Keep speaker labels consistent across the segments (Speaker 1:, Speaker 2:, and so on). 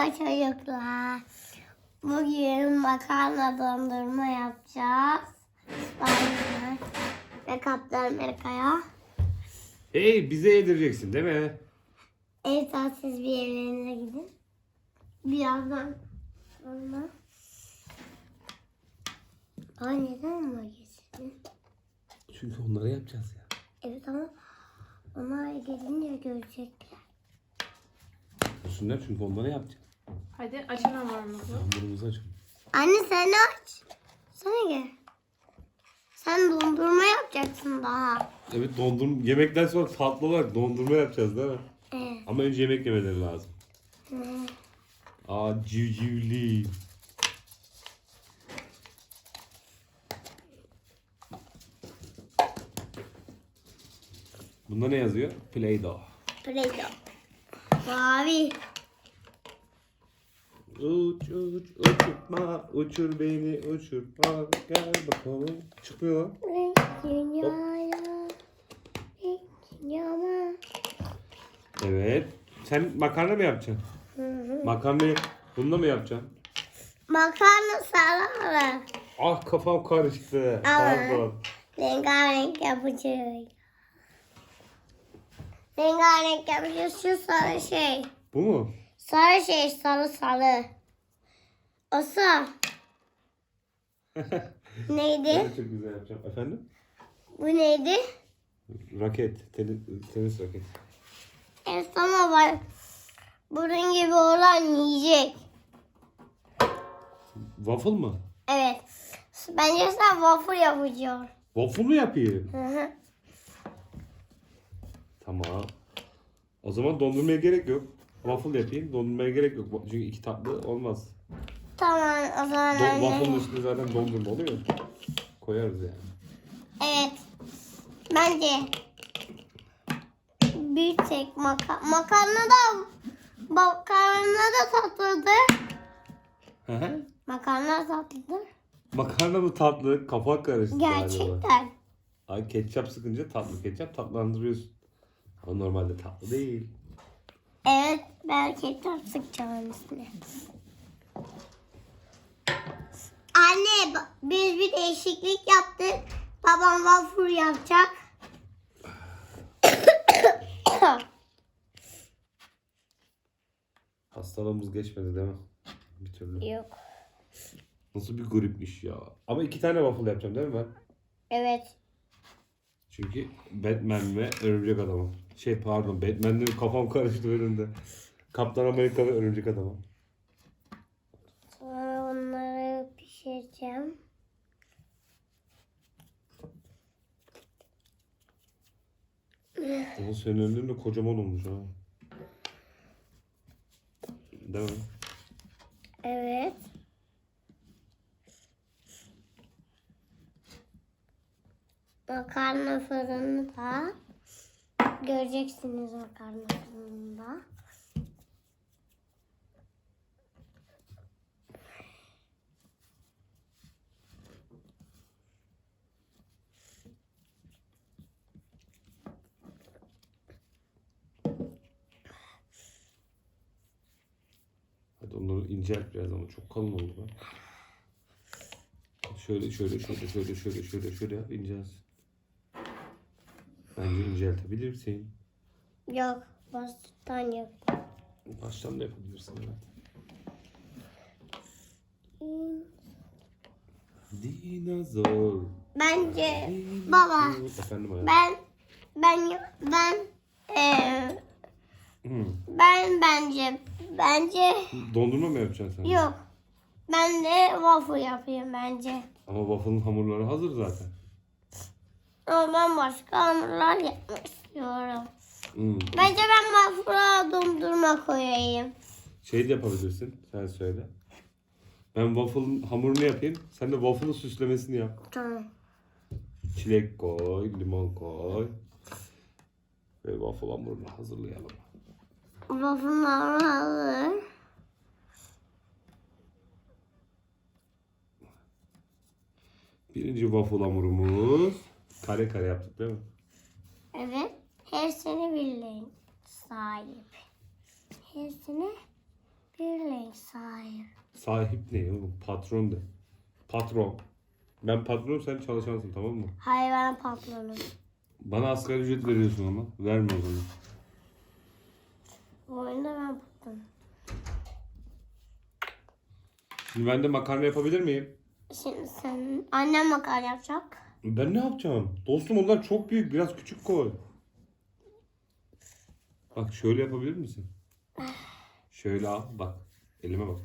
Speaker 1: Merhaba çocuklar. Bugün makarna dondurma yapacağız. Spiderman ve Kaptan Amerika'ya.
Speaker 2: Hey bize yedireceksin değil mi?
Speaker 1: Evet siz bir evlerinize gidin. Birazdan sonra. Aa neden ama geçtin?
Speaker 2: Çünkü onları yapacağız ya.
Speaker 1: Evet ama onlar gelince görecekler.
Speaker 2: Düşünler çünkü onları yapacağız.
Speaker 3: Hadi açın hamurumuzu.
Speaker 2: Hamurumuzu açalım.
Speaker 1: Anne sen aç. Sana gel. Sen dondurma yapacaksın daha.
Speaker 2: Evet dondurma yemekten sonra tatlı olarak dondurma yapacağız değil mi?
Speaker 1: Evet.
Speaker 2: Ama önce yemek yemeleri lazım.
Speaker 1: Hı.
Speaker 2: Aa civcivli. Bunda ne yazıyor? Play-Doh.
Speaker 1: Play-Doh. Mavi.
Speaker 2: Uç uç uçurtma uçur beni uçurtma gel bakalım.
Speaker 1: Dünyaya. Dünyama.
Speaker 2: Evet. Sen makarna mı yapacaksın?
Speaker 1: Hı hı.
Speaker 2: Makarnayı bununla mı yapacaksın?
Speaker 1: Makarna sarı.
Speaker 2: Ah kafam karıştı.
Speaker 1: Ama-
Speaker 2: Pardon.
Speaker 1: Rengarenk yapacağız. Rengarenk yapacağız. Şu sarı şey.
Speaker 2: Bu mu?
Speaker 1: Sarı şey sarı sarı. Neydi?
Speaker 2: Ben de çok güzel yapacağım. Efendim?
Speaker 1: Bu neydi?
Speaker 2: Raket. Tenis, tenis raket.
Speaker 1: Evet ama var. Bunun gibi olan yiyecek.
Speaker 2: Waffle mı?
Speaker 1: Evet. Bence sen waffle yapacağım.
Speaker 2: Waffle mu yapayım?
Speaker 1: Hı hı.
Speaker 2: Tamam. O zaman dondurmaya gerek yok. Waffle yapayım. Dondurmaya gerek yok. Çünkü iki tatlı olmaz.
Speaker 1: Tamam o zaman
Speaker 2: Do-
Speaker 1: anne.
Speaker 2: waffle'ın üstünde zaten dondurma oluyor. Koyarız yani.
Speaker 1: Evet. Bence bir tek maka makarna da makarna da tatlıdır.
Speaker 2: Hı hı.
Speaker 1: Makarna tatlıdır.
Speaker 2: Makarna mı tatlı? Kafa karıştı galiba.
Speaker 1: Gerçekten.
Speaker 2: Ay ketçap sıkınca tatlı. Ketçap tatlandırıyorsun. Ama normalde tatlı değil.
Speaker 1: Evet ben ketçap sıkacağım üstüne. Anne biz bir değişiklik yaptık. Babam waffle yapacak.
Speaker 2: Hastalığımız geçmedi değil mi? Bir türlü.
Speaker 1: Yok.
Speaker 2: Nasıl bir gripmiş ya. Ama iki tane waffle yapacağım değil mi ben?
Speaker 1: Evet.
Speaker 2: Çünkü Batman ve Örümcek Adam'ım. Şey pardon Batman'le kafam karıştı önünde. Kaptan Amerika ve Örümcek Adam'ım.
Speaker 1: Sonra onları pişireceğim.
Speaker 2: Ama senin önlüğün de kocaman olmuş ha. Değil mi?
Speaker 1: Evet. Makarna fırını da göreceksiniz makarna fırında.
Speaker 2: Hadi onları incelt biraz ama çok kalın oldu be. Şöyle şöyle şöyle şöyle şöyle şöyle şöyle yap incelsin. Bence inceltebilirsin.
Speaker 1: Yok, basitten yok.
Speaker 2: Baştan da yapabilirsin evet. Dinozor.
Speaker 1: Bence baba
Speaker 2: dinozor. Efendim hayatım.
Speaker 1: ben ben ben eee,
Speaker 2: Hı.
Speaker 1: ben bence bence
Speaker 2: Dondurma mı yapacaksın sen?
Speaker 1: yok. Ben de waffle yapayım bence.
Speaker 2: Ama waffle'ın hamurları hazır zaten.
Speaker 1: Ama ben başka hamurlar yapmak istiyorum.
Speaker 2: Hmm.
Speaker 1: Bence ben waffle'a dondurma koyayım.
Speaker 2: Şey de yapabilirsin. Sen söyle. Ben waffle'ın hamurunu yapayım. Sen de waffle'ın süslemesini yap.
Speaker 1: Tamam.
Speaker 2: Çilek koy, limon koy. Ve waffle hamurunu hazırlayalım.
Speaker 1: Waffle'lar hazır.
Speaker 2: Birinci waffle hamurumuz. Kare kare yaptık değil mi?
Speaker 1: Evet. Hepsini birleyin. Sahip. Hepsini birleyin.
Speaker 2: Sahip ne oğlum? Patron de. Patron. Ben patronum sen çalışansın tamam mı?
Speaker 1: Hayır ben patronum.
Speaker 2: Bana asgari ücret veriyorsun ama. Verme o zaman.
Speaker 1: Bu oyunda ben patronum.
Speaker 2: Şimdi ben de makarna yapabilir miyim?
Speaker 1: Şimdi sen annem makarna yapacak.
Speaker 2: Ben ne yapacağım? Dostum onlar çok büyük. Biraz küçük koy. Bak şöyle yapabilir misin? Şöyle al bak. Elime bak.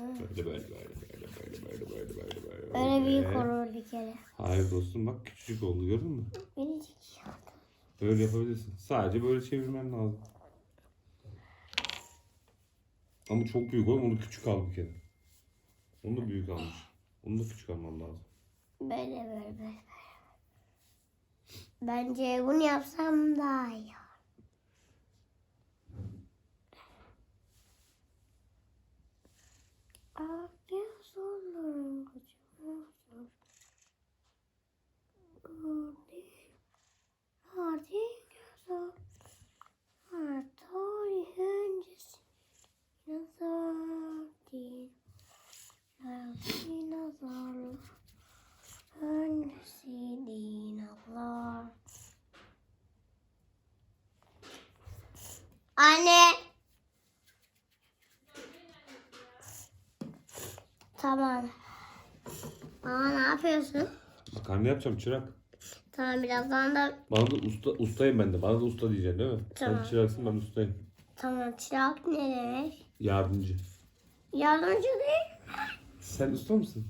Speaker 2: Böyle böyle böyle böyle böyle böyle böyle böyle böyle.
Speaker 1: Öyle büyük olur bir kere.
Speaker 2: Hayır dostum bak küçücük oldu gördün mü?
Speaker 1: Minicik.
Speaker 2: Böyle yapabilirsin. Sadece böyle çevirmen lazım. Ama çok büyük oğlum onu küçük al bir kere. Onu da büyük almış. Onu da küçük alman lazım.
Speaker 1: Böyle böyle böyle. Bence bunu yapsam daha iyi. Akdeniz yapıyorsun?
Speaker 2: Makarna yapacağım çırak.
Speaker 1: Tamam birazdan da
Speaker 2: Bana da usta, ustayım ben de. Bana da usta diyeceksin değil mi?
Speaker 1: Tamam.
Speaker 2: Sen çıraksın ben ustayım.
Speaker 1: tamam çırak ne demek?
Speaker 2: Yardımcı.
Speaker 1: Yardımcı değil.
Speaker 2: Sen usta mısın?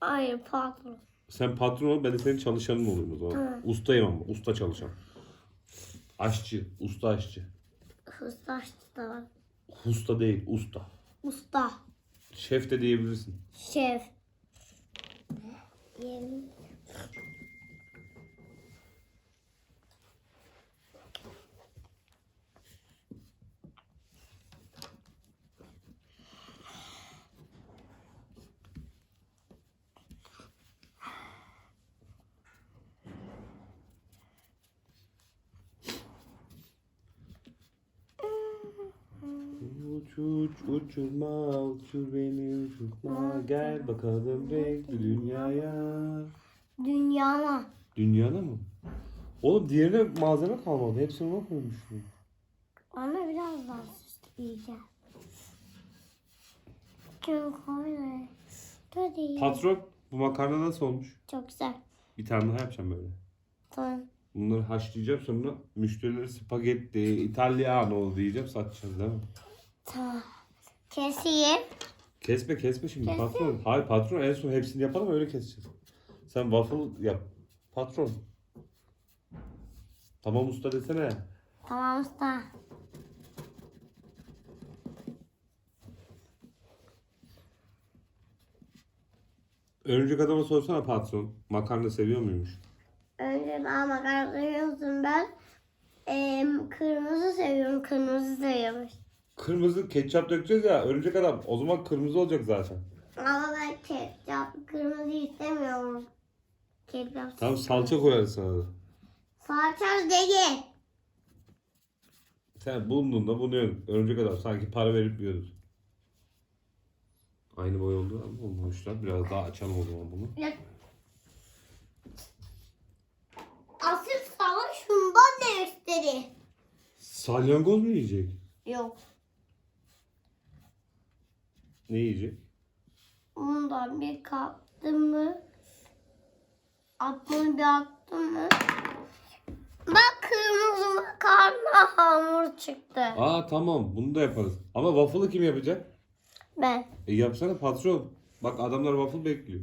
Speaker 1: Hayır patron.
Speaker 2: Sen patron ol ben de senin çalışanın olayım o zaman. Ustayım ama usta çalışan. Aşçı, usta aşçı.
Speaker 1: Usta da var.
Speaker 2: Usta değil, usta.
Speaker 1: Usta.
Speaker 2: Şef de diyebilirsin.
Speaker 1: Şef. yên Mm-hmm.
Speaker 2: Uç uç uçurma uçur beni uçurtma gel bakalım renkli dünyaya.
Speaker 1: Dünyama.
Speaker 2: Dünyada mı? Oğlum diğerine malzeme kalmadı. Hepsini ona koymuştum.
Speaker 1: Ona biraz daha süsleyeceğim. Çok öyle. Tabii.
Speaker 2: Patron bu makarna nasıl olmuş?
Speaker 1: Çok güzel.
Speaker 2: Bir tane daha yapacağım böyle.
Speaker 1: Tamam.
Speaker 2: Bunları haşlayacağım sonra müşterilere spagetti, italiano diyeceğim satacağız değil mi?
Speaker 1: Tamam. Keseyim.
Speaker 2: Kesme kesme şimdi
Speaker 1: Keseyim.
Speaker 2: patron. Hayır patron en son hepsini yapalım öyle keseceğiz. Sen waffle yap. Patron. Tamam usta desene.
Speaker 1: Tamam usta.
Speaker 2: Örümcek adama sorsana patron. Makarna seviyor muymuş?
Speaker 1: Makarna seviyorsun ben. em, kırmızı seviyorum. Kırmızı seviyormuş.
Speaker 2: Kırmızı ketçap dökeceğiz ya örümcek adam. O zaman kırmızı olacak zaten.
Speaker 1: Ama ben ketçap kırmızı istemiyorum. Ketçap.
Speaker 2: Tamam salça koyarız sana da.
Speaker 1: Salça değil.
Speaker 2: Sen bulunduğunda bunu yiyorsun. Örümcek adam sanki para verip yiyoruz. Aynı boy oldu ama olmamışlar. Biraz daha açalım o zaman bunu.
Speaker 1: Ya- istedi?
Speaker 2: Salyangoz mu yiyecek?
Speaker 1: Yok.
Speaker 2: Ne yiyecek?
Speaker 1: Bundan bir kaptım mı? Attım bir attım mı? Bak kırmızı makarna hamur çıktı.
Speaker 2: Aa tamam bunu da yaparız. Ama waffle'ı kim yapacak?
Speaker 1: Ben.
Speaker 2: E yapsana patron. Bak adamlar waffle bekliyor.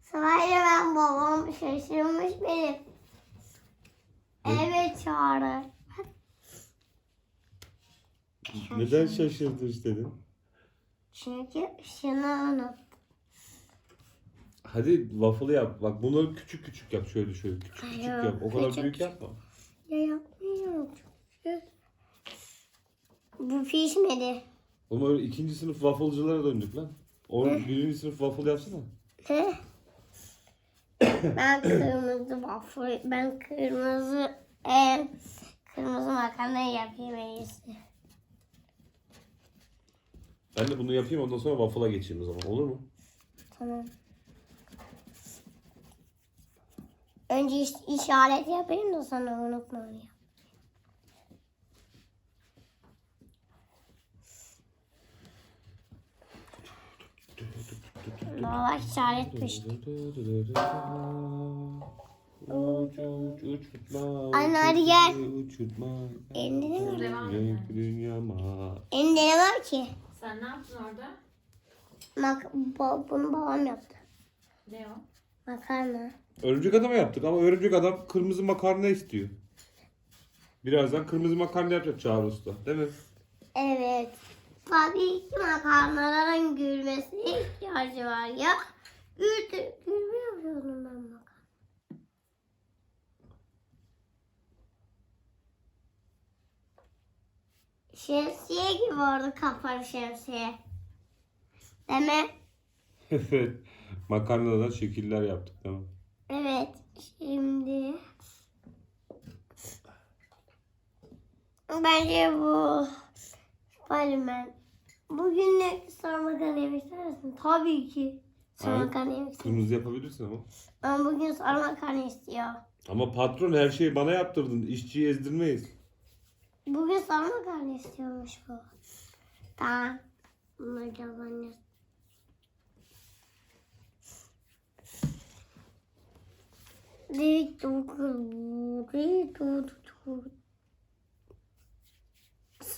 Speaker 1: Sırayla ben babam şaşırmış benim. Evet çağırır.
Speaker 2: Neden şaşırdın istedin?
Speaker 1: Çünkü şunu unut.
Speaker 2: Hadi waffle yap. Bak bunları küçük küçük yap. Şöyle şöyle küçük küçük
Speaker 1: Hayır,
Speaker 2: yap. O kadar
Speaker 1: küçük.
Speaker 2: büyük yapma.
Speaker 1: Ya yapmıyorum. Bu pişmedi.
Speaker 2: Oğlum öyle ikinci sınıf wafflecılara döndük lan. Oğlum birinci sınıf waffle yapsana.
Speaker 1: He? Ben kırmızı waffle, ben kırmızı e, kırmızı makarna yapayım en iyisi.
Speaker 2: Ben de bunu yapayım ondan sonra waffle'a geçeyim o zaman. Olur mu?
Speaker 1: Tamam. Önce iş, işaret yapayım da sonra unutma Daha işaret düştü.
Speaker 2: Uç uç uçurtma.
Speaker 1: Anne, hadi gel.
Speaker 2: Uçurtma.
Speaker 1: Elinde.
Speaker 2: Renk dünyama.
Speaker 1: Elinde ne var ki?
Speaker 3: Sen ne yaptın orada?
Speaker 1: Mak ba- bunu babam yaptı.
Speaker 3: Ne o?
Speaker 1: Makarna.
Speaker 2: Örümcek adama yaptık ama örümcek adam kırmızı makarna istiyor. Birazdan kırmızı makarna yapacak Çağrı Usta. Değil mi?
Speaker 1: Evet. Tabii ki makarnaların gülmesine ihtiyacı var ya. Gül, gülme yapıyorum ben makarna. Şemsiye gibi oldu kapalı şemsiye. Değil mi?
Speaker 2: Evet. Makarnadan şekiller yaptık değil mi?
Speaker 1: Evet. Şimdi bence bu Spiderman. Bugünlük sarma yemek ister misin? Tabii ki. Sarma
Speaker 2: Hayır.
Speaker 1: karnı yemek istiyorum.
Speaker 2: Kırmızı yapabilirsin ama.
Speaker 1: Ama bugün sarma karnı istiyor.
Speaker 2: Ama patron her şeyi bana yaptırdın. İşçiyi ezdirmeyiz.
Speaker 1: Bugün sarma karnı istiyormuş bu. Tamam. Bunları da ben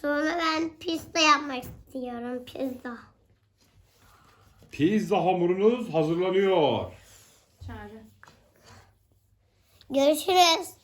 Speaker 1: Sonra ben pizza yapmak istiyorum. Pizza.
Speaker 2: Pizza hamurunuz hazırlanıyor.
Speaker 3: Çağrı.
Speaker 1: Görüşürüz.